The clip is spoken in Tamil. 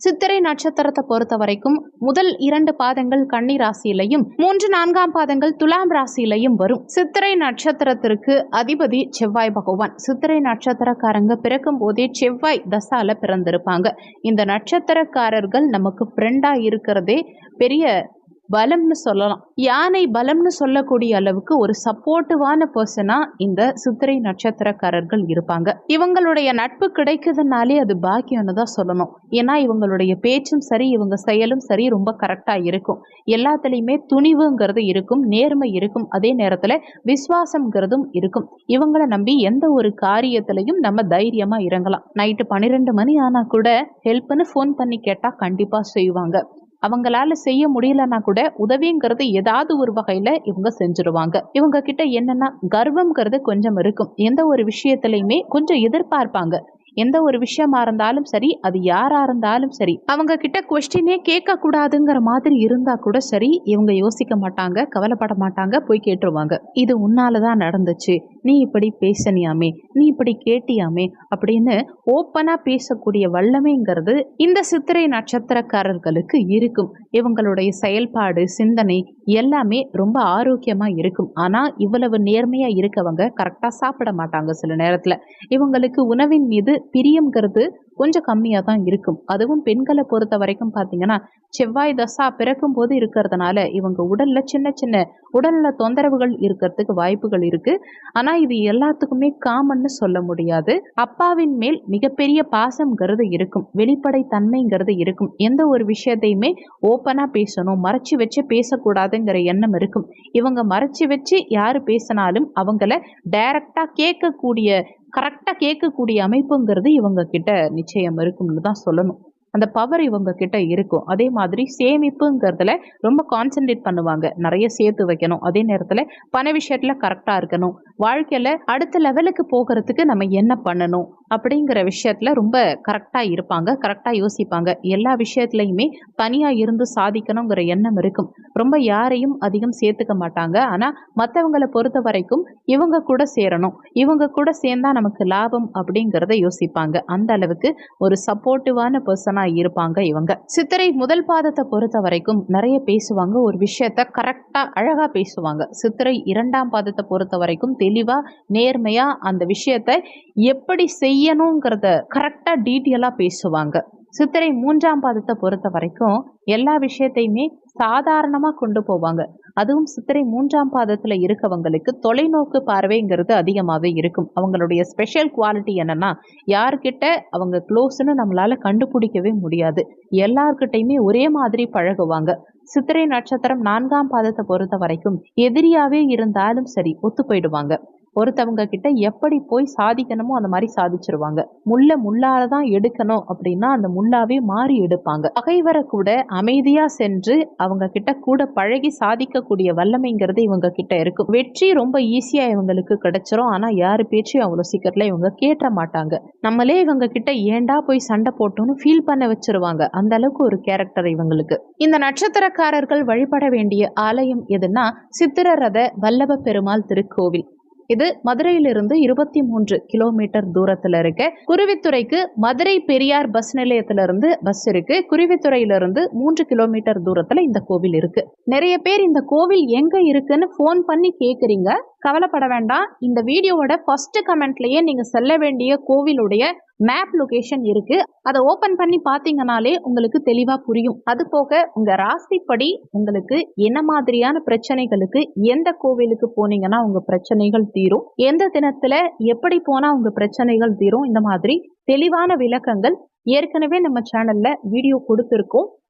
சித்திரை நட்சத்திரத்தை பொறுத்த வரைக்கும் முதல் இரண்டு பாதங்கள் கன்னி ராசியிலையும் மூன்று நான்காம் பாதங்கள் துலாம் ராசியிலையும் வரும். சித்திரை நட்சத்திரத்திற்கு அதிபதி செவ்வாய் பகவான். சித்திரை நட்சத்திரக்காரங்க பிறக்கும் போதே செவ்வாய் தசால பிறந்திருப்பாங்க. இந்த நட்சத்திரக்காரர்கள் நமக்கு ஃப்ரெண்டா இருக்கிறதே பெரிய பலம்னு சொல்லலாம். யானை பலம்னு சொல்லக்கூடிய அளவுக்கு ஒரு சப்போர்ட்டிவான பர்சனா இந்த சித்திரை நட்சத்திரக்காரர்கள் இருப்பாங்க. இவங்களுடைய நட்பு கிடைக்குதுனாலே அது பாக்கியம்னு தான் சொல்லணும். ஏன்னா இவங்களுடைய பேச்சும் சரி இவங்க செயலும் சரி ரொம்ப கரெக்டா இருக்கும். எல்லாத்துலேயுமே துணிவுங்கிறது இருக்கும் நேர்மை இருக்கும். அதே நேரத்தில் விசுவாசம்ங்கிறதும் இருக்கும். இவங்களை நம்பி எந்த ஒரு காரியத்திலையும் நம்ம தைரியமா இறங்கலாம். நைட்டு பன்னிரெண்டு மணி ஆனா கூட ஹெல்ப்னு ஃபோன் பண்ணி கேட்டா கண்டிப்பா செய்வாங்க. அவங்களால செய்ய முடியலன்னா கூட உதவிங்கிறது ஏதாவது ஒரு வகையில இவங்க செஞ்சுருவாங்க. இவங்க கிட்ட என்னன்னா கர்வம்ங்கிறது கொஞ்சம் இருக்கும். எந்த ஒரு விஷயத்திலையுமே கொஞ்சம் எதிர்பார்ப்பாங்க. எந்த ஒரு விஷயமா இருந்தாலும் சரி அது யாரா இருந்தாலும் சரி அவங்க கிட்ட கொஸ்டினே கேட்க கூடாதுங்கிற மாதிரி இருந்தா கூட சரி இவங்க யோசிக்க மாட்டாங்க கவலைப்பட மாட்டாங்க போய் கேட்டுருவாங்க. இது உன்னாலதான் நடந்துச்சு. நீ இப்படி பேசனியாமே நீ இப்படி கேட்டியாமே அப்படின்னு ஓப்பனா பேசக்கூடிய வல்லமைங்கிறது இந்த சித்திரை நட்சத்திரக்காரர்களுக்கு இருக்கும். இவங்களுடைய செயல்பாடு சிந்தனை எல்லாமே ரொம்ப ஆரோக்கியமா இருக்கும். ஆனா இவ்வளவு நேர்மையா இருக்கவங்க கரெக்டா சாப்பிட மாட்டாங்க சில நேரத்துல. இவங்களுக்கு உணவின் மீது பிரியம்ங்கிறது கொஞ்சம் கம்மியாக தான் இருக்கும். அதுவும் பெண்களை பொறுத்த வரைக்கும் பார்த்தீங்கன்னா செவ்வாய் தசா பிறக்கும் போது இருக்கிறதுனால இவங்க உடல்ல சின்ன சின்ன உடல்ல தொந்தரவுகள் இருக்கிறதுக்கு வாய்ப்புகள் இருக்கு. ஆனா இது எல்லாத்துக்குமே காமன்னு சொல்ல முடியாது. அப்பாவின் மேல் மிகப்பெரிய பாசம்ங்கிறது இருக்கும். வெளிப்படை தன்மைங்கிறது இருக்கும். எந்த ஒரு விஷயத்தையுமே ஓப்பனா பேசணும் மறைச்சு வச்சு பேசக்கூடாதுங்கிற எண்ணம் இருக்கும். இவங்க மறைச்சு வச்சு யாரு பேசினாலும் அவங்கள டைரக்டா கேட்கக்கூடிய கரெக்டாக கேட்கக்கூடிய அமைப்புங்கிறது இவங்க கிட்ட நிச்சயம் இருக்கும்னு தான் சொல்லணும். அந்த பவர் இவங்க கிட்ட இருக்கும். அதே மாதிரி சேமிப்புங்கிறதுல ரொம்ப கான்சென்ட்ரேட் பண்ணுவாங்க. நிறைய சேர்த்து வைக்கணும். அதே நேரத்தில் பண விஷயத்தில் கரெக்டாக இருக்கணும். வாழ்க்கையில் அடுத்த லெவலுக்கு போகிறதுக்கு நம்ம என்ன பண்ணணும் அப்படிங்கிற விஷயத்தில் ரொம்ப கரெக்டாக இருப்பாங்க. கரெக்டாக யோசிப்பாங்க. எல்லா விஷயத்துலையுமே தனியாக இருந்து சாதிக்கணுங்கிற எண்ணம் இருக்கும். ரொம்ப யாரையும் அதிகம் சேர்த்துக்க மாட்டாங்க. ஆனால் மற்றவங்களை பொறுத்த வரைக்கும் இவங்க கூட சேரணும். இவங்க கூட சேர்ந்தா நமக்கு லாபம் அப்படிங்கிறத யோசிப்பாங்க. அந்த அளவுக்கு ஒரு சப்போர்ட்டிவான பர்சனாக இருப்பாங்க இவங்க. சித்திரை முதல் பாதத்தை பொறுத்த வரைக்கும் நிறைய பேசுவாங்க. ஒரு விஷயத்த கரெக்டாக அழகாக பேசுவாங்க. சித்திரை இரண்டாம் பாதத்தை பொறுத்த வரைக்கும் தெளிவாக நேர்மையாக அந்த விஷயத்த எப்படி செய்யணுங்கிறத கரெக்டாக டீட்டெயிலாக பேசுவாங்க. சித்திரை மூன்றாம் பாதத்தை பொறுத்த வரைக்கும் எல்லா விஷயத்தையுமே சாதாரணமாக கொண்டு போவாங்க. அதுவும் சித்திரை மூன்றாம் பாதத்தில் இருக்கவங்களுக்கு தொலைநோக்கு பார்வைங்கிறது அதிகமாகவே இருக்கும். அவங்களுடைய ஸ்பெஷல் குவாலிட்டி என்னென்னா யார்கிட்ட அவங்க க்ளோஸ்னு நம்மளால் கண்டுபிடிக்கவே முடியாது. எல்லார்கிட்டையுமே ஒரே மாதிரி பழகுவாங்க. சித்திரை நட்சத்திரம் நான்காம் பாதத்தை பொறுத்த வரைக்கும் எதிரியாவே இருந்தாலும் சரி ஒத்து போயிடுவாங்க. ஒருத்தவங்க கிட்ட எப்படி போய் சாதிக்கணுமோ அந்த மாதிரி சாதிச்சிருவாங்க. முள்ள முள்ளால தான் எடுக்கணும் அப்படின்னா அந்த முள்ளாவே மாறி எடுப்பாங்க. பகைவரை கூட அமைதியா சென்று அவங்க கிட்ட கூட பழகி சாதிக்கக்கூடிய வல்லமைங்கிறது இவங்க கிட்ட இருக்கும். வெற்றி ரொம்ப ஈஸியா இவங்களுக்கு கிடைச்சிரும். ஆனா யாரு பேச்சையும் அவ்வளவு சீக்கிரத்துல இவங்க கேட்ட மாட்டாங்க. நம்மளே இவங்க கிட்ட ஏண்டா போய் சண்டை போட்டோம்னு ஃபீல் பண்ண வச்சிருவாங்க. அந்த அளவுக்கு ஒரு கேரக்டர் இவங்களுக்கு. இந்த நட்சத்திரக்காரர்கள் வழிபட வேண்டிய ஆலயம் எதுன்னா சித்திரரத வல்லப பெருமாள் திருக்கோவில். இது மதுரையிலிருந்து இருபத்தி மூன்று கிலோமீட்டர் தூரத்தில் இருக்கு. குருவித்துறைக்கு மதுரை பெரியார் பஸ் நிலையத்திலிருந்து பஸ் இருக்கு. குருவித்துறையிலிருந்து மூன்று கிலோமீட்டர் தூரத்தில் இந்த கோவில் இருக்கு. நிறைய பேர் இந்த கோவில் எங்க இருக்குன்னு ஃபோன் பண்ணி கேக்குறீங்க. கவலைப்பட வேண்டாம். இந்த வீடியோவோட ஃபர்ஸ்ட் கமெண்ட்லயே நீங்க செல்ல வேண்டிய கோவிலுடைய மேப் லொகேஷன் இருக்கு. அதை ஓபன் பண்ணி பாத்தீங்கனாலே உங்களுக்கு தெளிவா புரியும். அது போக உங்க ராசிப்படி உங்களுக்கு என்ன மாதிரியான பிரச்சனைகளுக்கு எந்த கோவிலுக்கு போனீங்கன்னா உங்க பிரச்சனைகள் தீரும்? எந்த தினத்துல எப்படி போனா உங்க பிரச்சனைகள் தீரும்? இந்த மாதிரி தெளிவான விளக்கங்கள் ஏற்கனவே நம்ம சேனல்ல வீடியோ கொடுத்துருக்கோம்.